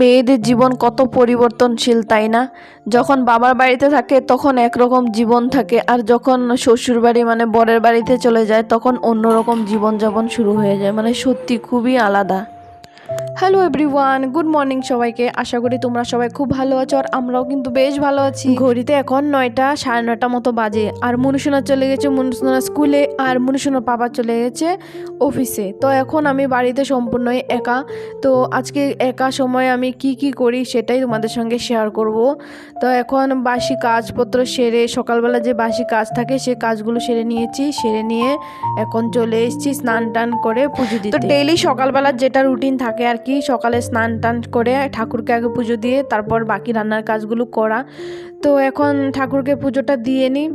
মেয়েদের জীবন কত পরিবর্তনশীল, তাই না? যখন বাবার বাড়িতে থাকে, তখন একরকম জীবন থাকে, আর যখন শ্বশুর বাড়ি মানে বরের বাড়িতে চলে যায়, তখন অন্যরকম জীবনযাপন শুরু হয়ে যায়। মানে সত্যি খুবই আলাদা। হ্যালো এভরিওয়ান গুড মর্নিং সবাইকে। আশা করি তোমরা সবাই খুব ভালো আছো আর আমরাও কিন্তু বেশ ভালো আছি। ঘড়িতে এখন নয়টা সাড়ে নয়টা মতো বাজে। আর মনুষোনা চলে গেছে মনুষোনা স্কুলে আর মনুষোনার পাপা চলে গেছে অফিসে তো এখন আমি বাড়িতে সম্পূর্ণই একা। তো আজকে একা সময় আমি কি কি করি সেটাই তোমাদের সঙ্গে শেয়ার করব। তো এখন বাসি কাজপত্র সেরে সকালবেলা যে বাসি কাজ থাকে সে কাজগুলো সেরে নিয়েছি। সেরে নিয়ে এখন চলে এসেছি স্নান টান করে পুজো দিতে। তো ডেইলি সকালবেলা যেটা রুটিন থাকে আর কি সকালে স্নান টান করে ঠাকুরকে আগে পুজো দিয়ে তারপর বাকি রান্নার কাজগুলো করা। তো এখন ঠাকুরকে পুজোটা দিয়ে নিই।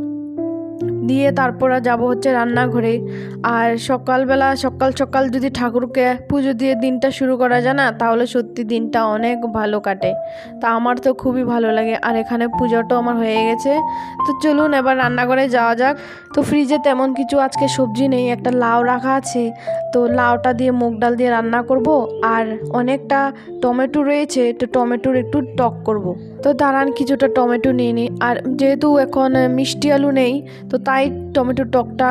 দিয়ে তারপর যাব হচ্ছে রান্নাঘরে। আর সকালবেলা, সকাল সকাল যদি ঠাকুরকে পুজো দিয়ে দিনটা শুরু করা যায় না, তাহলে সত্যি দিনটা অনেক ভালো কাটে। তা আমার তো খুবই ভালো লাগে। আর এখানে পুজোটাও আমার হয়ে গেছে। তো চলুন এবার রান্নাঘরে যাওয়া যাক। তো ফ্রিজে তেমন কিছু আজকে সবজি নেই। একটা লাউ রাখা আছে। তো লাউটা দিয়ে মুগ ডাল দিয়ে রান্না করব। আর অনেকটা টমেটো রয়েছে। তো টমেটোর একটু টক করব। তো দাঁড়ান, কিছুটা টমেটো নিয়ে নিই আর যেহেতু এখন মিষ্টি আলু নেই, তো তাই টমেটো টকটা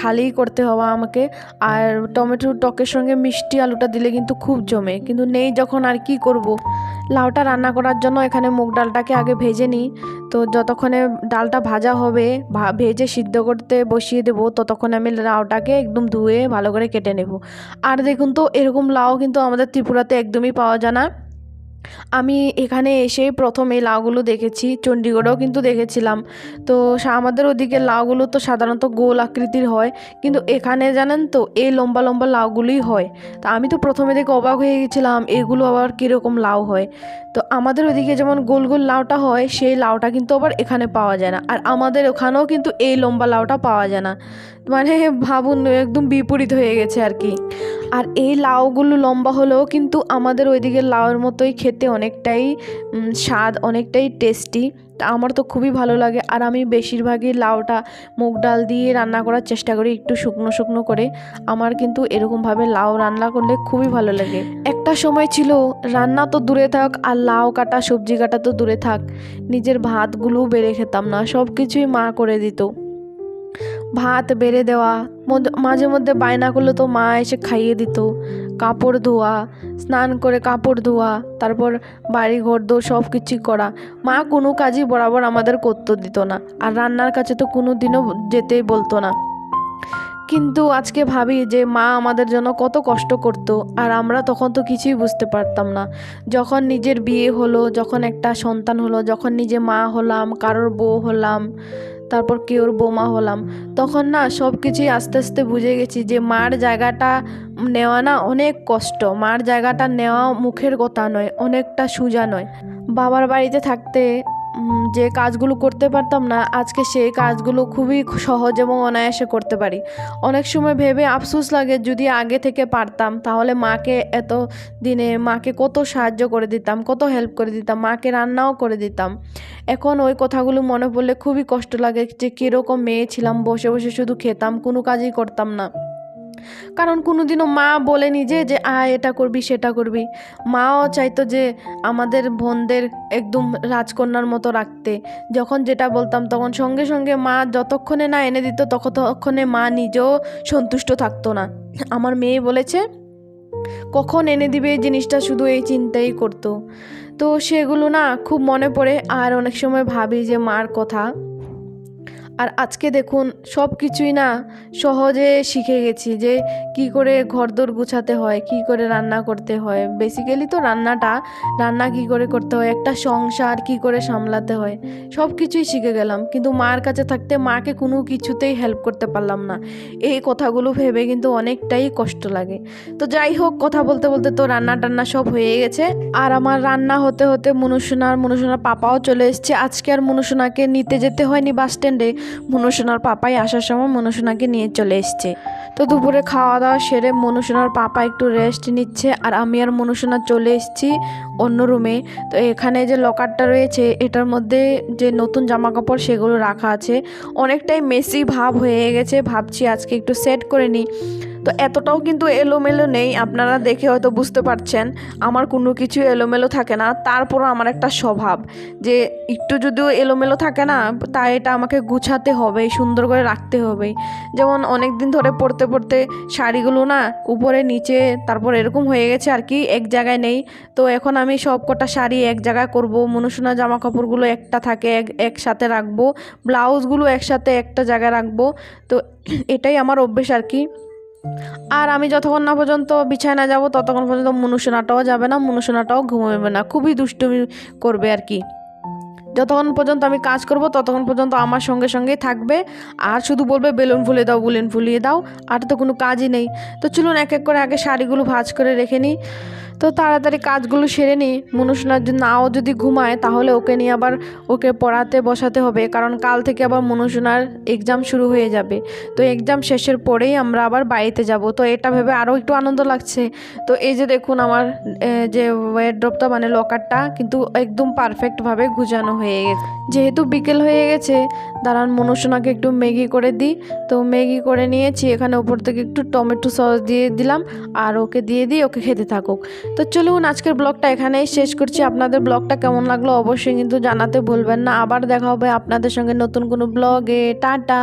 খালি করতে হবে আমাকে। আর টমেটো টকের সঙ্গে মিষ্টি আলুটা দিলে কিন্তু খুব জমে। কিন্তু নেই যখন, আর কি করব। লাউটা রান্না করার জন্য এখানে মুগ ডালটাকে আগে ভেজে নিই। তো যতক্ষণে ডালটা ভাজা হবে ভেজে সিদ্ধ করতে বসিয়ে দেবো, ততক্ষণে আমি লাউটাকে একদম ধুয়ে ভালো করে কেটে নেব। আর দেখুন তো, এরকম লাউ কিন্তু আমাদের ত্রিপুরাতে একদমই পাওয়া যায় না। আমি এখানে এসেই প্রথম এই লাউগুলো দেখেছি, চণ্ডীগড়েও কিন্তু দেখেছিলাম। তো আমাদের ওদিকে লাউগুলো তো সাধারণত গোল আকৃতির হয়, কিন্তু এখানে জানেন তো, এই লম্বা লম্বা লাউগুলোই হয়। তা আমি তো প্রথমে দেখে অবাক হয়ে গেছিলাম, এগুলো আবার কীরকম লাউ হয়। তো আমাদের ওদিকে যেমন গোল গোল লাউটা হয়, সেই লাউটা কিন্তু আবার এখানে পাওয়া যায় না। আর আমাদের ওখানেও কিন্তু এই লম্বা লাউটা পাওয়া যায় না। মানে ভাবুন, একদম বিপরীত হয়ে গেছে আর কি। আর এই লাউগুলো লম্বা হলেও কিন্তু আমাদের ওইদিকে লাউয়ের মতোই খেতে অনেকটাই স্বাদ, অনেকটাই টেস্টি তা আমার তো খুবই ভালো লাগে। আর আমি বেশিরভাগই লাউটা মুগ ডাল দিয়ে রান্না করার চেষ্টা করি একটু শুকনো শুকনো করে। আমার কিন্তু এরকমভাবে লাউ রান্না করলে খুবই ভালো লাগে। একটা সময় ছিল, রান্না তো দূরে থাক আর লাউ কাটা, সবজি কাটা তো দূরে থাক। নিজের ভাতগুলোও বেড়ে খেতাম না সব কিছুই মা করে দিত। ভাত বেড়ে দেওয়া মাঝে মধ্যে বায়না করলে তো মা এসে খাইয়ে দিত। কাপড় ধোয়া, স্নান করে কাপড় ধোয়া, তারপর বাড়ি ঘর দো সব কিছুই করা। মা কোনো কাজই বরাবর আমাদের করতে দিত না, আর রান্নার কাছে তো কোনো দিনও যেতেই বলতো না। কিন্তু আজকে ভাবি যে মা আমাদের জন্য কত কষ্ট করতো, আর আমরা তখন তো কিছুই বুঝতে পারতাম না। যখন নিজের বিয়ে হলো, যখন একটা সন্তান হলো, যখন নিজে মা হলাম, কারোর বউ হলাম তারপর কি ওর বোমা হলাম। তখন না সব কিছুই আস্তে আস্তে বুঝে গেছি যে মার জায়গাটা নেওয়া না অনেক কষ্ট। মার জায়গাটা নেওয়া মুখের কথা নয়, অনেকটা সোজা নয়। বাবার বাড়িতে থাকতে যে কাজগুলো করতে পারতাম না, আজকে সেই কাজগুলো খুবই সহজ এবং অনায়াসে করতে পারি। অনেক সময় ভেবে আফসোস লাগে যদি আগে থেকে পারতাম, তাহলে মাকে এত দিনে, মাকে কত সাহায্য করে দিতাম, কত হেল্প করে দিতাম, মাকে রান্নাও করে দিতাম। এখন ওই কথাগুলো মনে পড়লে খুবই কষ্ট লাগে যে কীরকম মেয়ে ছিলাম, বসে বসে শুধু খেতাম, কোনো কাজই করতাম না। কারণ কোনোদিনও মা বলেনি যে যে আ এটা করবি, সেটা করবি। মাও চাইতো যে, আমাদের বোনদের একদম রাজকন্যার মতো রাখতে। যখন যেটা বলতাম, তখন সঙ্গে সঙ্গে মা যতক্ষণে না এনে দিত, ততক্ষণে মা নিজেও সন্তুষ্ট থাকতো না। আমার মেয়ে বলেছে, কখন এনে দিবে এই জিনিসটা? শুধু এই চিন্তাই করতো। তো সেগুলো না খুব মনে পড়ে। আর অনেক সময় ভাবি যে, মার কথা আর আজকে দেখুন, সব কিছুই না সহজে শিখে গেছি যে কি করে ঘরদোর গুছাতে হয়, কি করে রান্না করতে হয়। বেসিক্যালি তো রান্নাটা, রান্না কি করে করতে হয়, একটা সংসার কি করে সামলাতে হয়, সব কিছুই শিখে গেলাম। কিন্তু মার কাছে থাকতে মাকে কোনো কিছুতেই হেল্প করতে পারলাম না। এই কথাগুলো ভেবে কিন্তু অনেকটাই কষ্ট লাগে। তো যাই হোক, কথা বলতে বলতে তো রান্না টান্না সব হয়ে গেছে। আর আমার রান্না হতে হতে মনুসোনার মনুসোনার পাপাও চলে এসছে। আজকে আর মনুসোনাকে নিতে যেতে হয়নি বাস স্ট্যান্ডে মনুসোনার পাপাই আসার সময় মনুসোনাকে নিয়ে চলে এসছে। তো দুপুরে খাওয়া দাওয়া সেরে মনুসোনার পাপা একটু রেস্ট নিচ্ছে আর আমি আর মনুসোনা চলে এসেছি। অন্য রুমে তো এখানে যে লকারটা রয়েছে, এটার মধ্যে যে নতুন জামা কাপড় সেগুলো রাখা আছে। অনেকটাই মেসি ভাব হয়ে গেছে, ভাবছি আজকে একটু সেট করে নিই। তো এতটাও কিন্তু এলোমেলো নেই, আপনারা দেখে হয়তো বুঝতে পারছেন। আমার কোনো কিছু এলোমেলো থাকে না, তারপরও আমার একটা স্বভাব যে একটু যদিও এলোমেলো থাকে না, তাই এটা আমাকে গুছাতে হবে, সুন্দর করে রাখতে হবে। যেমন অনেক দিন ধরে পড়তে পড়তে শাড়িগুলো না উপরে, নিচে, তারপর এরকম হয়ে গেছে আর কি, এক জায়গায় নেই। তো এখন আমি সব কটা শাড়ি এক জায়গায় করব মনুষোনা জামা কাপড়গুলো একটা থাকে এক, একসাথে রাখব, ব্লাউজগুলো একসাথে একটা জায়গায় রাখব, তো এটাই আমার অভ্যেস আর কি। আর আমি যতক্ষণ না পর্যন্ত বিছায় না যাব, ততক্ষণ পর্যন্ত মনুষ্যনাটাও যাবে না মনুষ্যনাটাও ঘুমাবে না, খুবই দুষ্টুমি করবে আর কি। যতক্ষণ পর্যন্ত আমি কাজ করব, ততক্ষণ পর্যন্ত আমার সঙ্গে সঙ্গেই থাকবে। আর শুধু বলবে, বেলুন ফুলিয়ে দাও, বেলুন ফুলিয়ে দাও, আর তো কোনো কাজই নেই। তো চলুন এক এক করে আগে শাড়িগুলো ভাজ করে রেখে নিই। তো তাড়াতাড়ি কাজগুলো সেরে নিই মনুষ্যনার যদি নাও যদি ঘুমায়, তাহলে ওকে নিয়ে আবার ওকে পড়াতে বসাতে হবে, কারণ কাল থেকে আবার মনুষ্যনার এক্সাম শুরু হয়ে যাবে। তো এক্সাম শেষের পরেই আমরা আবার বাড়িতে যাব। তো এটা ভেবে আরও একটু আনন্দ লাগছে। তো এই যে দেখুন আমার যে ওয়েড্রপটা মানে লকারটা কিন্তু একদম পারফেক্টভাবে গুজানো হয়ে গেছে। যেহেতু বিকেল হয়ে গেছে, দাঁড়ান মনুষ্যনাকে একটু ম্যাগি করে দিই। তো ম্যাগি করে নিয়েছি, এখানে উপর থেকে একটু টমেটো সস দিয়ে দিলাম, আর ওকে দিয়ে দিই, ওকে খেতে থাকুক। তো চলুন, আজকের ব্লগটা এখানেই শেষ করছি। আপনাদের ব্লগটা কেমন লাগল অবশ্যই কিন্তু জানাতে ভুলবেন না। আবার দেখা হবে আপনাদের সঙ্গে নতুন কোনো ব্লগে। টাটা!